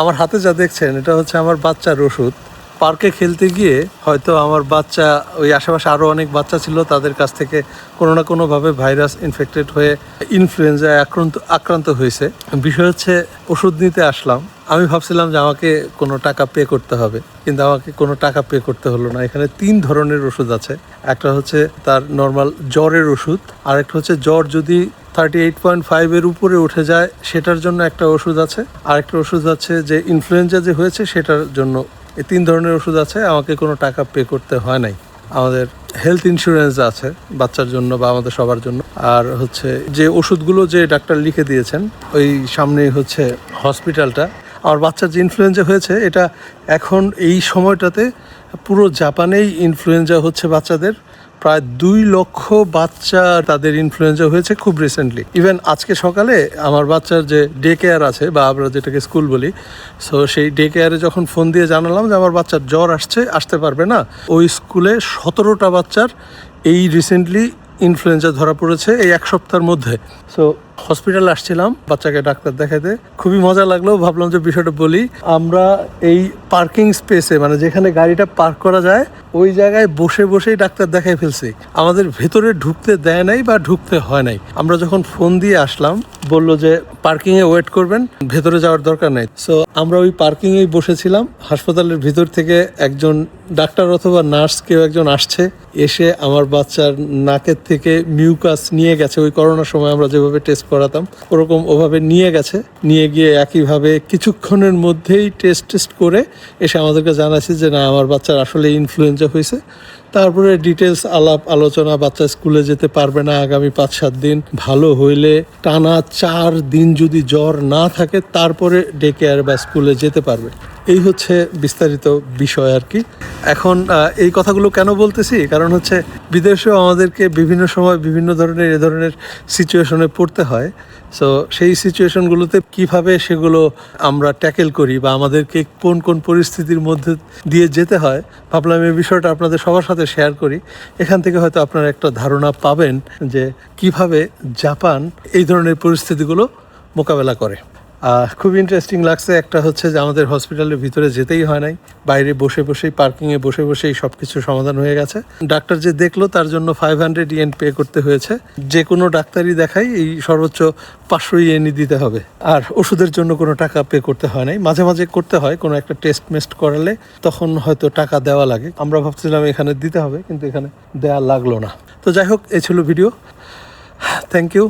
আমার হাতে যা দেখছেন এটা হচ্ছে আমার বাচ্চার ওষুধ। পার্কে খেলতে গিয়ে হয়তো আমার বাচ্চা, ওই আশেপাশে আরও অনেক বাচ্চা ছিল, তাদের কাছ থেকে কোনো না কোনোভাবে ভাইরাস ইনফেক্টেড হয়ে ইনফ্লুয়েঞ্জায় আক্রান্ত আক্রান্ত হয়েছে। বিষয় হচ্ছে, ওষুধ নিতে আসলাম। আমি ভাবছিলাম যে আমাকে কোনো টাকা পে করতে হবে, কিন্তু আমাকে কোনো টাকা পে করতে হলো না। এখানে তিন ধরনের ওষুধ আছে। একটা হচ্ছে তার নর্মাল জ্বরের ওষুধ আর একটা হচ্ছে জ্বর যদি থার্টি এইট পয়েন্ট ফাইভের উপরে উঠে যায়, সেটার জন্য একটা ওষুধ আছে। আর একটা ওষুধ আছে যে ইনফ্লুয়েঞ্জা যে হয়েছে, সেটার জন্য এই তিন ধরনের ওষুধ আছে, আমাকে কোনো টাকা পে করতে হয় নাই। আমাদের হেলথ ইন্স্যুরেন্স আছে বাচ্চার জন্য বা আমাদের সবার জন্য। আর হচ্ছে যে ওষুধগুলো যে ডাক্তার লিখে দিয়েছেন, ওই সামনেই হচ্ছে হসপিটালটা আর বাচ্চার যে ইনফ্লুয়েঞ্জা হয়েছে, এটা এখন এই সময়টাতে পুরো জাপানেই ইনফ্লুয়েঞ্জা হচ্ছে বাচ্চাদের। প্রায় দুই লক্ষ বাচ্চা তাদের ইনফ্লুয়েঞ্জা হয়েছে খুব রিসেন্টলি ইভেন আজকে সকালে আমার বাচ্চার যে ডে কেয়ার আছে, বা আমরা যেটাকে স্কুল বলি সো সেই ডে কেয়ারে যখন ফোন দিয়ে জানালাম যে আমার বাচ্চার জ্বর আসছে, আসতে পারবে না, ওই স্কুলে সতেরোটা বাচ্চার এই রিসেন্টলি ইনফ্লুয়েঞ্জা ধরা পড়েছে এই এক সপ্তাহের মধ্যে। সো হসপিটাল আসছিলাম, বাচ্চাকে ডাক্তার দেখাতে খুবই মজা লাগল, ভাবলাম যে বিষয়টা বলি। আমরা এই পার্কিং স্পেসে মানে যেখানে গাড়িটা পার্ক করা যায়, ওই জায়গায় বসে বসেই ডাক্তার দেখাই ফেলছি। আমাদের ভেতরে ঢুকতে দেয় নাই বা ঢুকতে হয় নাই। আমরা যখন ফোন দিয়ে আসলাম, বলল যে পার্কিংয়ে ওয়েট করবেন, ভেতরে যাওয়ার দরকার নেই। সো আমরা ওই পার্কিং পার্কিংয়েই বসেছিলাম। হাসপাতালের ভিতর থেকে একজন ডাক্তার অথবা নার্স কেউ একজন আসছে, এসে আমার বাচ্চার নাকের থেকে মিউকাস নিয়ে গেছে। ওই করোনার সময় আমরা যেভাবে টেস্ট করাতাম। ওরকম ওভাবে নিয়ে গেছে। নিয়ে গিয়ে একইভাবে কিছুক্ষণের মধ্যেই টেস্ট টেস্ট করে এসে আমাদেরকে জানাচ্ছে যে, না, আমার বাচ্চার আসলে ইনফ্লুয়েঞ্জা হয়েছে। তারপরে ডিটেলস আলাপ, আলোচনা, বাচ্চা স্কুলে যেতে পারবে না আগামী পাঁচ, সাত দিন। ভালো হইলে টানা চার দিন যদি জ্বর না থাকে, তারপরে ডে কেয়ার বা স্কুলে যেতে পারবে। এই হচ্ছে বিস্তারিত বিষয় আর কি। এখন এই কথাগুলো কেন বলতেছি? কারণ হচ্ছে বিদেশেও আমাদেরকে বিভিন্ন সময় বিভিন্ন ধরনের, এ ধরনের সিচুয়েশনে পড়তে হয়। সো সেই সিচুয়েশনগুলোতে কীভাবে সেগুলো আমরা ট্যাকেল করি বা আমাদেরকে কোন কোন পরিস্থিতির মধ্যে দিয়ে যেতে হয়, ভাবলাম এই বিষয়টা আপনাদের সবার সাথে শেয়ার করি। এখান থেকে হয়তো আপনারা একটা ধারণা পাবেন যে কীভাবে জাপান এই ধরনের পরিস্থিতিগুলো মোকাবেলা করে। খুব ইন্টারেস্টিং লাগছে। একটা হচ্ছে যে আমাদের হসপিটালের ভিতরে যেতেই হয় নাই। বাইরে বসে বসেই পার্কিংয়ে বসে বসেই সব কিছু সমাধান হয়ে গেছে। ডাক্তার যে দেখল, তার জন্য ফাইভ হান্ড্রেড ইয়েন পে করতে হয়েছে। যে কোনো ডাক্তারই দেখাই এই সর্বোচ্চ পাঁচশো ইয়েনই দিতে হবে। আর ওষুধের জন্য কোনো টাকা পে করতে হয় নাই। মাঝে মাঝে করতে হয়, কোনো একটা টেস্ট মেস্ট করালে তখন হয়তো টাকা দেওয়া লাগে। আমরা ভাবছিলাম এখানে দিতে হবে, কিন্তু এখানে দেওয়া লাগল না। তো যাই হোক, এই ছিল ভিডিও থ্যাংক ইউ